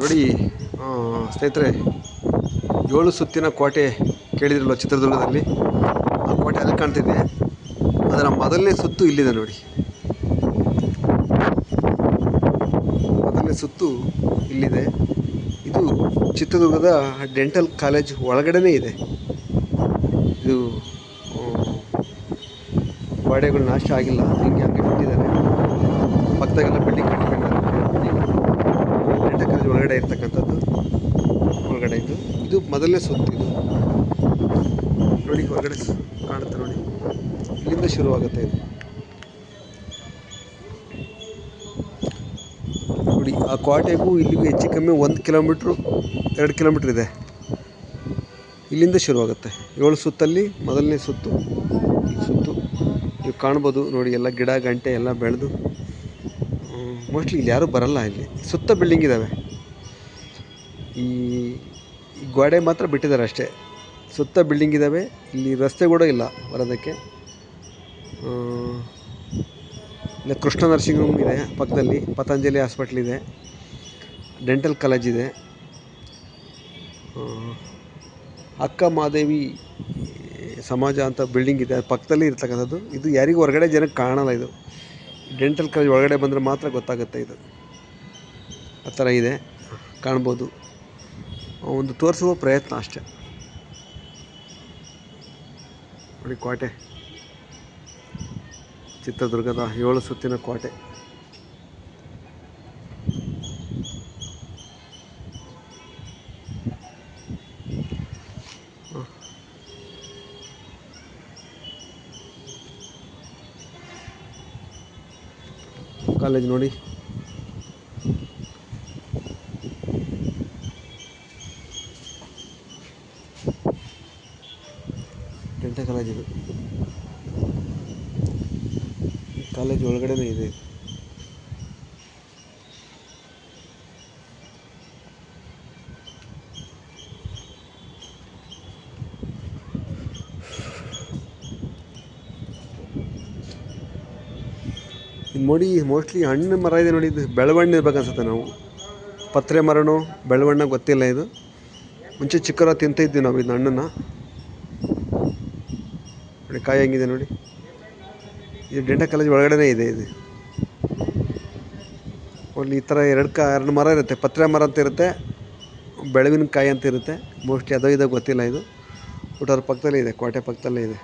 ನೋಡಿ ಸ್ನೇಹಿತರೆ, ಏಳು ಸುತ್ತಿನ ಕೋಟೆ ಕೇಳಿದ್ರಲ್ಲ ಚಿತ್ರದುರ್ಗದಲ್ಲಿ? ಆ ಕೋಟೆ ಅಲ್ಲಿ ಕಾಣ್ತಿದೆ ಅದರ ಮೊದಲನೇ ಸುತ್ತು ಇಲ್ಲಿದೆ ನೋಡಿ. ಮೊದಲನೇ ಸುತ್ತು ಇಲ್ಲಿದೆ. ಇದು ಚಿತ್ರದುರ್ಗದ ಡೆಂಟಲ್ ಕಾಲೇಜ್ ಒಳಗಡೆನೇ ಇದೆ. ಇದು ಗೋಡೆಗಳು ನಾಶ ಆಗಿಲ್ಲ. ಹಿಂಗೆ ಹಂಗೆ ಬಿಟ್ಟಿದ್ದಾರೆ ಪಕ್ಕದಾಗೆಲ್ಲ ಬಿಲ್ಡಿಂಗ್ ಕಾಲೇಜ್ ಒಳಗಡೆ ಇರ್ತಕ್ಕಂಥದ್ದು. ಒಳಗಡೆ ಇದು. ಇದು ಮೊದಲನೇ ಸುತ್ತು ಇದು. ನೋಡಿ, ಹೊರಗಡೆ ಕಾಣುತ್ತೆ ನೋಡಿ. ಇಲ್ಲಿಂದ ಶುರುವಾಗುತ್ತೆ ಇದು. ನೋಡಿ, ಆ ಕೋಟೆಗೂ ಇಲ್ಲಿಗೂ ಹೆಚ್ಚು ಕಮ್ಮಿ ಒಂದು ಕಿಲೋಮೀಟ್ರು, ಎರಡು ಕಿಲೋಮೀಟ್ರ್ ಇದೆ. ಇಲ್ಲಿಂದ ಶುರುವಾಗುತ್ತೆ. ಏಳು ಸುತ್ತಲ್ಲಿ ಮೊದಲನೇ ಸುತ್ತು, ಈ ಸುತ್ತು. ನೀವು ಕಾಣ್ಬೋದು ನೋಡಿ, ಎಲ್ಲ ಗಿಡ, ಗಂಟೆ ಎಲ್ಲ ಬೆಳೆದು. ಮೋಸ್ಟ್ಲಿ ಇಲ್ಲಿ ಯಾರೂ ಬರಲ್ಲ ಇಲ್ಲಿ. ಸುತ್ತ ಬಿಲ್ಡಿಂಗ್ ಇದ್ದಾವೆ ಈ ಗೋಡೆ ಮಾತ್ರ ಬಿಟ್ಟಿದ್ದಾರೆ ಅಷ್ಟೇ. ಸುತ್ತ ಬಿಲ್ಡಿಂಗ್ ಇದ್ದಾವೆ ಇಲ್ಲಿ ರಸ್ತೆ ಕೂಡ ಇಲ್ಲ ಬರೋದಕ್ಕೆ ಇಲ್ಲ ಕೃಷ್ಣ ನರ್ಸಿಂಗ್ ಹೋಮ್ ಇದೆ ಪಕ್ಕದಲ್ಲಿ. ಪತಂಜಲಿ ಹಾಸ್ಪಿಟ್ಲ್ ಇದೆ. ಡೆಂಟಲ್ ಕಾಲೇಜ್ ಇದೆ. ಅಕ್ಕ ಮಾದೇವಿ ಸಮಾಜ ಅಂತ ಬಿಲ್ಡಿಂಗ್ ಇದೆ. ಪಕ್ಕದಲ್ಲಿ ಇರ್ತಕ್ಕಂಥದ್ದು. ಇದು ಯಾರಿಗೂ ಹೊರಗಡೆ ಜನಕ್ಕೆ ಕಾಣಲ್ಲ ಇದು. ಡೆಂಟಲ್ ಕಾಲೇಜ್ ಒಳಗಡೆ ಬಂದರೆ ಮಾತ್ರ ಗೊತ್ತಾಗುತ್ತೆ ಇದು. ಆ ಥರ ಇದೆ. ಕಾಣ್ಬೋದು. ಒಂದು ತೋರಿಸುವ ಪ್ರಯತ್ನ ಅಷ್ಟೆ. ನೋಡಿ ಕೋಟೆ. ಚಿತ್ರದುರ್ಗದ ಏಳು ಸುತ್ತಿನ ಕೋಟೆ. ಕಾಲೇಜ್ ನೋಡಿ. ಡೆಂಟಲ್ ಕಾಲೇಜ್ ಇದು ಕಾಲೇಜ್ ಒಳಗಡೆನೇ ಇದೆ. ಇದು. ನೋಡಿ ಮೋಸ್ಟ್ಲಿ ಹಣ್ಣು ಮರ ಇದೆ ನೋಡಿ, ಇದು ಬೆಳವಣ್ಣ ಇರ್ಬೇಕು ಅನ್ಸುತ್ತೆ ನಾವು. ಪತ್ರೆ ಮರನೋ, ಬೆಳವಣ್ಣ ಗೊತ್ತಿಲ್ಲ ಇದು. ಮುಂಚೆ ಚಿಕ್ಕರ ತಿಂತಿದ್ವಿ ನಾವು ಇದು ಹಣ್ಣನ್ನು. ನೋಡಿ ಕಾಯಿ ಹೆಂಗಿದೆ ನೋಡಿ. ಇದು ಡೆಂಟಲ್ ಕಾಲೇಜ್ ಒಳಗಡೆನೇ ಇದೆ ಇದು. ಒಂದು ಈ ಥರ ಎರಡು ಕಾ, ಎರಡು ಮರ ಇರುತ್ತೆ. ಪತ್ರೆ ಮರ ಅಂತ ಇರುತ್ತೆ, ಬೆಳವಿನ ಕಾಯಿ ಅಂತ ಇರುತ್ತೆ. ಮೋಸ್ಟ್ಲಿ ಅದೋ ಇದೋ ಗೊತ್ತಿಲ್ಲ ಇದು. ಬಟ್ ಅದ್ರ ಪಕ್ಕದಲ್ಲೇ ಇದೆ ಕೋಟೆ ಪಕ್ಕದಲ್ಲೇ ಇದೆ.